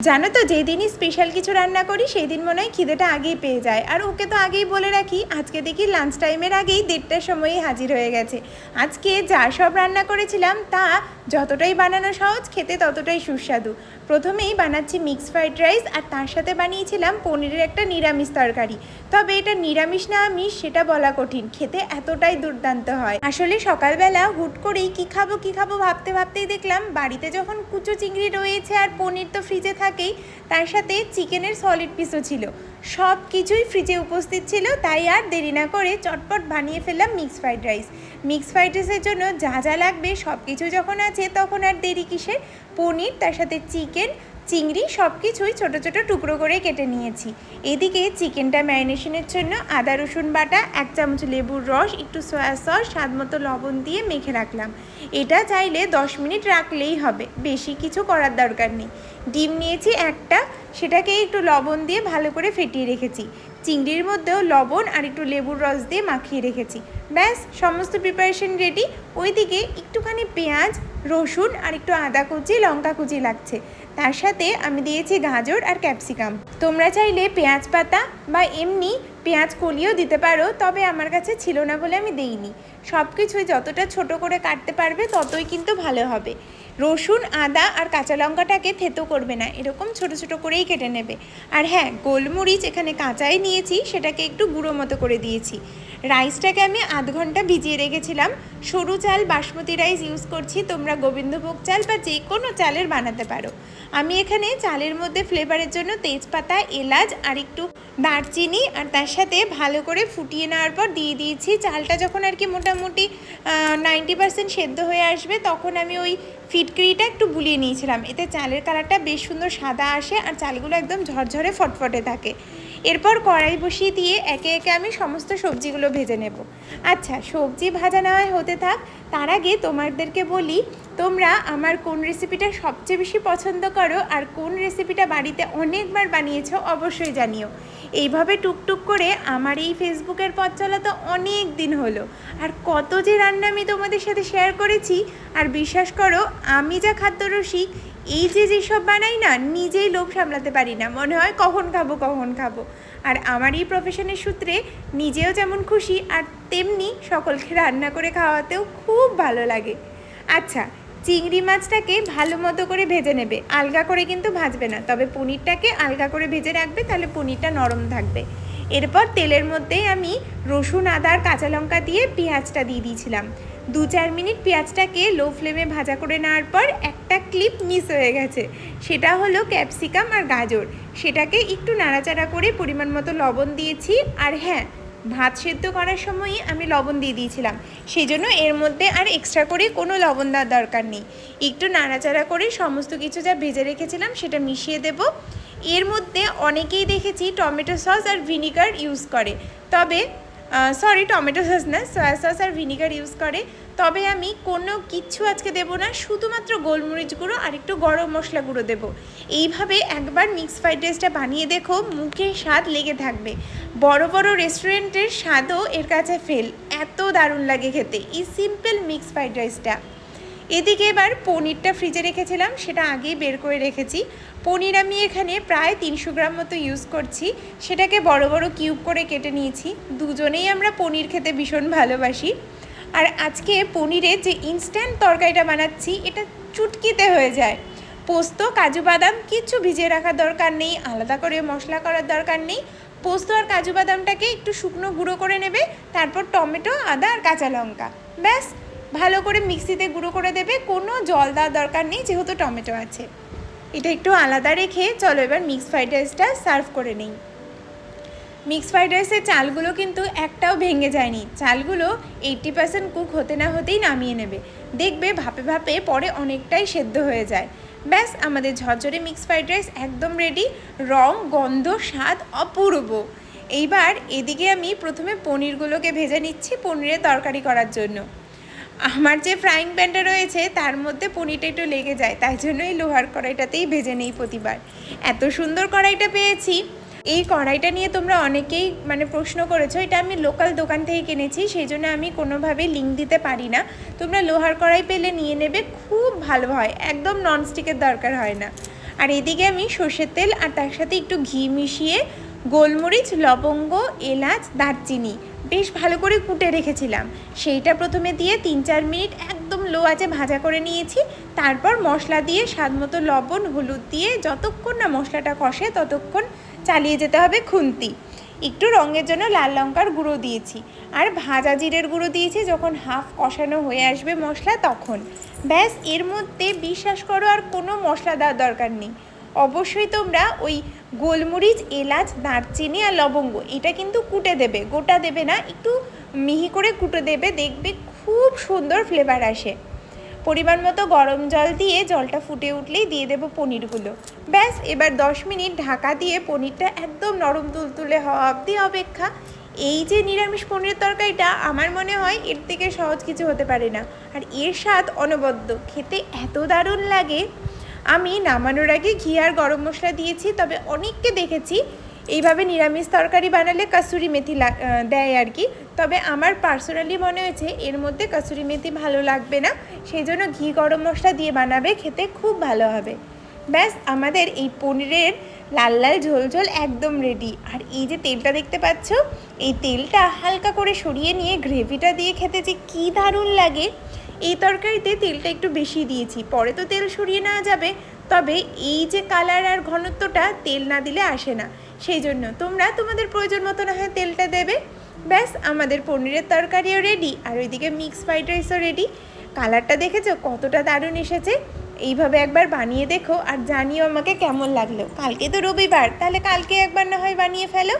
জানো তো, যেদিনই স্পেশাল কিছু রান্না করি সেই দিন মনে হয় খিদেটা আগেই পেয়ে যায়। আর ওকে তো আগেই বলে রাখি, আজকে দেখি লাঞ্চ টাইমের আগেই দেড়টার সময়ই হাজির হয়ে গেছে। আজকে যা সব রান্না করেছিলাম, তা যতটাই বানানো সহজ, খেতে ততটাই সুস্বাদু। প্রথমেই বানাচ্ছি মিক্স ফ্রাইড রাইস আর তার সাথে বানিয়েছিলাম পনিরের একটা নিরামিষ তরকারি। তবে এটা নিরামিষ না আমিষ, সেটা বলা কঠিন। খেতে এতটাই দুর্দান্ত হয়। আসলে সকালবেলা হুট করেই কি খাব কি খাব ভাবতে, ভাবতেই দেখলাম, বাড়িতে যখন কুচো চিংড়ি রয়েছে আর পনির তো ফ্রিজে থাকেই তার সাথে চিকেনের সলিড পিসও ছিল। সব কিছুই ফ্রিজে উপস্থিত ছিল, তাই আর দেরি না করে চটপট বানিয়ে ফেললাম mix fried rice mix fried রাইসের জন্য যা যা লাগবে, সব কিছু যখন আছে তখন আর দেরি কিসের? পনির, তার সাথে চিকেন চিংড়ি সব কিছুই ছোটো ছোটো টুকরো করে কেটে নিয়েছি। এদিকে চিকেনটা ম্যারিনেশনের জন্য আদা, রসুন বাটা, এক চামচ লেবুর রস, একটু সয়া সস, স্বাদ মতো লবণ দিয়ে মেখে রাখলাম। এটা চাইলে দশ মিনিট রাখলেই হবে, বেশি কিছু করার দরকার নেই। ডিম নিয়েছি একটা, সেটাকে একটু লবণ দিয়ে ভালো করে ফেটিয়ে রেখেছি। চিংড়ির মধ্যেও লবণ আর একটু লেবুর রস দিয়ে মাখিয়ে রেখেছি। ব্যাস, সমস্ত প্রিপারেশন রেডি ওইদিকে একটুখানি পেঁয়াজ, রসুন আর একটু আদা কুচি, লঙ্কা কুচি লাগছে। তার সাথে আমি দিয়েছি গাজর আর ক্যাপসিকাম। তোমরা চাইলে পেঁয়াজ পাতা বা এমনি পেঁয়াজ কলিও দিতে পারো, তবে আমার কাছে ছিল না বলে আমি দেইনি। সব কিছুই যতটা ছোট করে কাটতে পারবে ততই কিন্তু ভালো হবে। রসুন, আদা আর কাঁচা লঙ্কাটাকে থেতো করবে না, এরকম ছোট ছোট করেই কেটে নেবে। আর হ্যাঁ গোলমরিচ এখানে কাঁচাই নিয়েছি, সেটাকে একটু গুঁড়ো মতো করে দিয়েছি। রাইসটাকে আমি আধ ঘণ্টা ভিজিয়ে রেখেছিলাম। সরু চাল, বাসমতি রাইস ইউজ করছি, তোমরা গোবিন্দভোগ চাল বা যে কোনো চালের বানাতে পারো। আমি এখানে চালের মধ্যে ফ্লেভারের জন্য তেজপাতা, এলাচ আর একটু দারচিনি আর তার সাথে ভালো করে ফুটিয়ে নেওয়ার পর দিয়ে দিয়েছি। চালটা যখন আর কি মোটামুটি নাইনটি পার্সেন্ট সেদ্ধ হয়ে আসবে, তখন আমি ওই ফিটকিরিটা একটু বুলিয়ে নিয়েছিলাম। এতে চালের কালারটা বেশ সুন্দর সাদা আসে আর চালগুলো একদম ঝরঝরে ফটফটে থাকে। এরপর কড়াই বসিয়ে দিয়ে একে একে আমি সমস্ত সবজিগুলো ভেজে নেব। আচ্ছা সবজি ভাজা নেওয়া হতে থাক, তার আগে তোমাদেরকে বলি তোমরা আমার কোন রেসিপিটা সবচেয়ে বেশি পছন্দ করো আর কোন রেসিপিটা বাড়িতে অনেকবার বানিয়েছো অবশ্যই জানিও। এইভাবে টুকটুক করে আমার এই ফেসবুকের পথ চলা তো অনেক দিন হলো। আর কত যে রান্না আমি তোমাদের সাথে শেয়ার করেছি, আর বিশ্বাস করো, আমি যা খাদ্য রসিক, এই যে যেসব বানাই না, নিজেই লোভ সামলাতে পারি না। মনে হয় কখন খাব কখন খাব। আর আমার এই প্রফেশনের সূত্রে নিজেও যেমন খুশি, আর তেমনি সকলকে রান্না করে খাওয়াতেও খুব ভালো লাগে। আচ্ছা চিংড়ি মাছটাকে ভালো মতো করে ভেজে নেবে। আলগা করে কিন্তু ভাজবে না। তবে পনিরটাকে আলগা করে ভেজে রাখবে, তাহলে পনিরটা নরম থাকবে। এরপর তেলের মধ্যেই আমি রসুন, আদা আর কাঁচা লঙ্কা দিয়ে পেঁয়াজটা দিয়ে দিয়েছিলাম। দু চার মিনিট পেঁয়াজটাকে লো ফ্লেমে ভাজা করে নেওয়ার পর একটা ক্লিপ মিস হয়ে গেছে। সেটা হলো ক্যাপসিকাম আর গাজর। সেটাকে একটু নাড়াচাড়া করে পরিমাণ মতো লবণ দিয়েছি। আর হ্যাঁ ভাত সেদ্ধ করার সময়ই আমি লবণ দিয়ে দিয়েছিলাম। সেই জন্য এর মধ্যে আর এক্সট্রা করে কোনো লবণ দেওয়ার দরকার নেই। একটু নাড়াচাড়া করে সমস্ত কিছু যা ভেজে রেখেছিলাম সেটা মিশিয়ে দেব। এর মধ্যে অনেকেই দেখেছি টমেটো সস আর ভিনিগার ইউজ করে। তবে সরি টমেটো সস না সয়া সস আর ভিনিগার ইউজ করে। তবে আমি কোনো কিচ্ছু আজকে দেবো না, শুধুমাত্র গোলমরিচ গুঁড়ো আর একটু গরম মশলা গুঁড়ো দেবো। এইভাবে একবার মিক্স ফ্রাইড রাইসটা বানিয়ে দেখো, মুখে স্বাদ লেগে থাকবে। বড় বড় রেস্টুরেন্টের স্বাদও এর কাছে ফেল এত দারুণ লাগে খেতে, এই সিম্পল মিক্স ফ্রাইড রাইসটা এদিকে এবার পনিরটা ফ্রিজে রেখেছিলাম, সেটা আগেই বের করে রেখেছি। পনির আমি এখানে প্রায় তিনশো গ্রাম মতো ইউজ করছি। সেটাকে বড় বড় কিউব করে কেটে নিয়েছি। দুজনেই আমরা পনির খেতে ভীষণ ভালোবাসি। আর আজকে পনিরের যে ইনস্ট্যান্ট তরকারিটা বানাচ্ছি, এটা চুটকিতে হয়ে যায়। পোস্ত, কাজু বাদাম কিচ্ছু ভিজিয়ে রাখার দরকার নেই, আলাদা করে মশলা করার দরকার নেই। পোস্ত আর কাজু বাদামটাকে একটু শুকনো গুঁড়ো করে নেবে, তারপর টমেটো, আদা আর কাঁচা লঙ্কা। ব্যাস, ভালো করে মিক্সিতে গুঁড়ো করে দেবে, কোনো জল দেওয়ার দরকার নেই, যেহেতু টমেটো আছে। এটা একটু আলাদা রেখে চলো এবার মিক্স ফ্রাইড রাইসটা সার্ভ করে নিই। মিক্স ফ্রাইড রাইসের চালগুলো কিন্তু একটাও ভেঙে যায়নি। চালগুলো এইট্টি পার্সেন্ট কুক হতে না হতেই নামিয়ে নেবে। দেখবে ভাপে ভাপে পরে অনেকটাই সেদ্ধ হয়ে যায়। ব্যাস, আমাদের ঝরঝরে মিক্স ফ্রাইড রাইস একদম রেডি রং, গন্ধ, স্বাদ অপূর্ব। এইবার এদিকে আমি প্রথমে পনিরগুলোকে ভেজে নিচ্ছি পনিরের তরকারি করার জন্য। আমার যে ফ্রাইং প্যানটা রয়েছে, তার মধ্যে পনিরটা একটু লেগে যায়, তাই জন্য এই লোহার কড়াইটাতেই ভেজে নেই প্রতিবার। এত সুন্দর কড়াইটা পেয়েছি। এই কড়াইটা নিয়ে তোমরা অনেকেই মানে প্রশ্ন করেছ, এটা আমি লোকাল দোকান থেকে কিনেছি, সেই জন্য আমি কোনোভাবে লিঙ্ক দিতে পারি না। তোমরা লোহার কড়াই পেলে নিয়ে নেবে, খুব ভালো হয়, একদম ননস্টিকের দরকার হয় না। আর এদিকে আমি সর্ষের তেল, আর তার সাথে একটু ঘি মিশিয়ে গোলমরিচ, লবঙ্গ, এলাচ, দারচিনি বেশ ভালো করে কুটে রেখেছিলাম। সেইটা প্রথমে দিয়ে তিন চার মিনিট একদম লো আঁচে ভাজা করে নিয়েছি। তারপর মশলা দিয়ে স্বাদ মতো লবণ, হলুদ দিয়ে যতক্ষণ না মশলাটা কষে ততক্ষণ চালিয়ে যেতে হবে খুন্তি। একটু রঙের জন্য লাল লঙ্কার গুঁড়ো দিয়েছি। আর ভাজা জিরের গুঁড়ো দিয়েছি, যখন হাফ কষানো হয়ে আসবে মশলা তখন। ব্যাস, এর মধ্যে বিশ্বাস করো আর কোনো মশলা দেওয়ার দরকার নেই। অবশ্যই তোমরা ওই গোলমরিচ, এলাচ, দারচিনি আর লবঙ্গ, এটা কিন্তু কুটে দেবে, গোটা দেবে না, একটু মিহি করে কুটে দেবে, দেখবে খুব সুন্দর ফ্লেভার আসে। পরিমাণ মতো গরম জল দিয়ে জলটা ফুটে উঠলেই দিয়ে দেবো পনিরগুলো। ব্যাস, এবার দশ মিনিট ঢাকা দিয়ে পনিরটা একদম নরম তুলতুলে হওয়া অবধি অপেক্ষা। এই যে নিরামিষ পনিরের তরকারিটা, আমার মনে হয় এর থেকে সহজ কিছু হতে পারে না। আর এর স্বাদ অনবদ্য, খেতে এত দারুণ লাগে। আমি নামানোর আগে ঘি আর গরম মশলা দিয়েছি, তবে অনেককে দেখেছি এইভাবে নিরামিষ তরকারি বানালে কাসুরি মেথি দেয় আর কি। তবে আমার পার্সোনালি মনে হয়েছে এর মধ্যে কাসুরি মেথি ভালো লাগবে না, সেই জন্য ঘি গরম মশলা দিয়ে বানাবে, খেতে খুব ভালো হবে। ব্যাস, আমাদের এই পনিরের লাল লাল ঝোল ঝোল একদম রেডি আর এই যে তেলটা দেখতে পাচ্ছ, এই তেলটা হালকা করে সরিয়ে নিয়ে গ্রেভিটা দিয়ে খেতে যে কী দারুণ লাগে! এই তরকারিতে তেলটা একটু বেশি দিয়েছি, পরে তো তেল সরিয়ে নেওয়া যাবে। তবে এই যে কালার আর ঘনত্বটা, তেল না দিলে আসে না। সেই জন্য তোমরা তোমাদের প্রয়োজন মতো না হয় তেলটা দেবে। ব্যাস, আমাদের পনিরের তরকারিও রেডি আর ওইদিকে মিক্স ফ্রাইড রাইসও রেডি কালারটা দেখেছ? কতটা দারুণ এসেছে। এইভাবে একবার বানিয়ে দেখো, আর জানিও আমাকে কেমন লাগল। কালকে তো রবিবার, তাহলে কালকে একবার না হয় বানিয়ে ফেলো।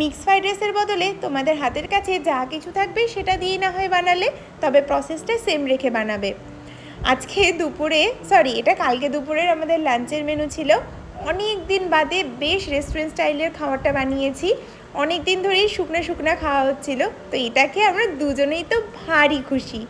মিক্স ফ্রাইড রাইসের বদলে তোমাদের হাতের কাছে যা কিছু থাকবে সেটা দিয়ে না হয় বানালে, তবে প্রসেসটা সেম রেখে বানাবে। আজকে দুপুরে সরি এটা কালকে দুপুরের আমাদের লাঞ্চের মেনু ছিল। অনেক দিন বাদে বেশ রেস্টুরেন্ট স্টাইলের খাবারটা বানিয়েছি। অনেক দিন ধরেই শুকনো শুকনো খাওয়া হচ্ছিল। তো এটাকে আমরা দুজনেই তো ভারী খুশি।